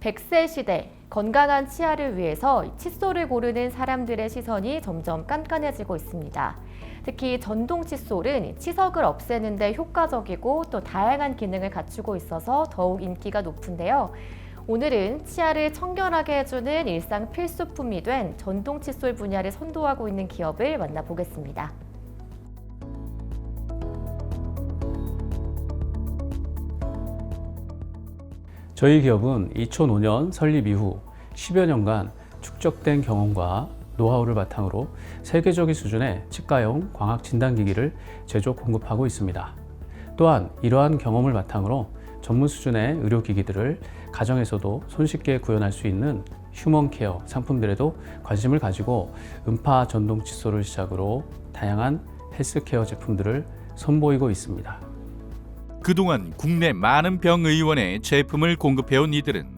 100세 시대 건강한 치아를 위해서 칫솔을 고르는 사람들의 시선이 점점 깐깐해지고 있습니다. 특히 전동 칫솔은 치석을 없애는 데 효과적이고 또 다양한 기능을 갖추고 있어서 더욱 인기가 높은데요. 오늘은 치아를 청결하게 해주는 일상 필수품이 된 전동 칫솔 분야를 선도하고 있는 기업을 만나보겠습니다. 저희 기업은 2005년 설립 이후 10여 년간 축적된 경험과 노하우를 바탕으로 세계적인 수준의 치과용 광학 진단기기를 제조 공급하고 있습니다. 또한 이러한 경험을 바탕으로 전문 수준의 의료기기들을 가정에서도 손쉽게 구현할 수 있는 휴먼케어 상품들에도 관심을 가지고 음파 전동 칫솔을 시작으로 다양한 헬스케어 제품들을 선보이고 있습니다. 그동안 국내 많은 병 의원에 제품을 공급해온 이들은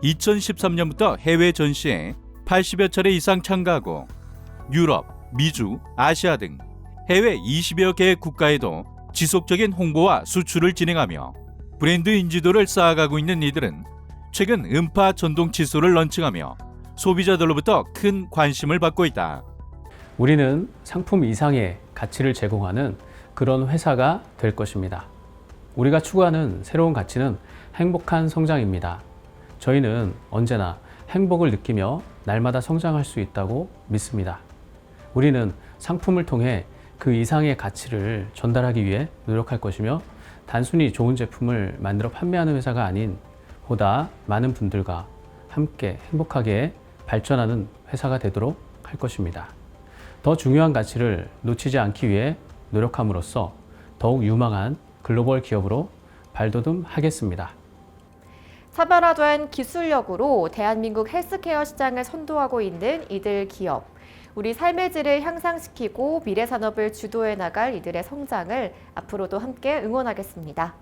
2013년부터 해외 전시에 80여 차례 이상 참가하고 유럽, 미주, 아시아 등 해외 20여 개 국가에도 지속적인 홍보와 수출을 진행하며 브랜드 인지도를 쌓아가고 있는 이들은 최근 음파 전동 칫솔을 런칭하며 소비자들로부터 큰 관심을 받고 있다. 우리는 상품 이상의 가치를 제공하는 그런 회사가 될 것입니다. 우리가 추구하는 새로운 가치는 행복한 성장입니다. 저희는 언제나 행복을 느끼며 날마다 성장할 수 있다고 믿습니다. 우리는 상품을 통해 그 이상의 가치를 전달하기 위해 노력할 것이며 단순히 좋은 제품을 만들어 판매하는 회사가 아닌 보다 많은 분들과 함께 행복하게 발전하는 회사가 되도록 할 것입니다. 더 중요한 가치를 놓치지 않기 위해 노력함으로써 더욱 유망한 글로벌 기업으로 발돋움하겠습니다. 차별화된 기술력으로 대한민국 헬스케어 시장을 선도하고 있는 이들 기업. 우리 삶의 질을 향상시키고 미래 산업을 주도해 나갈 이들의 성장을 앞으로도 함께 응원하겠습니다.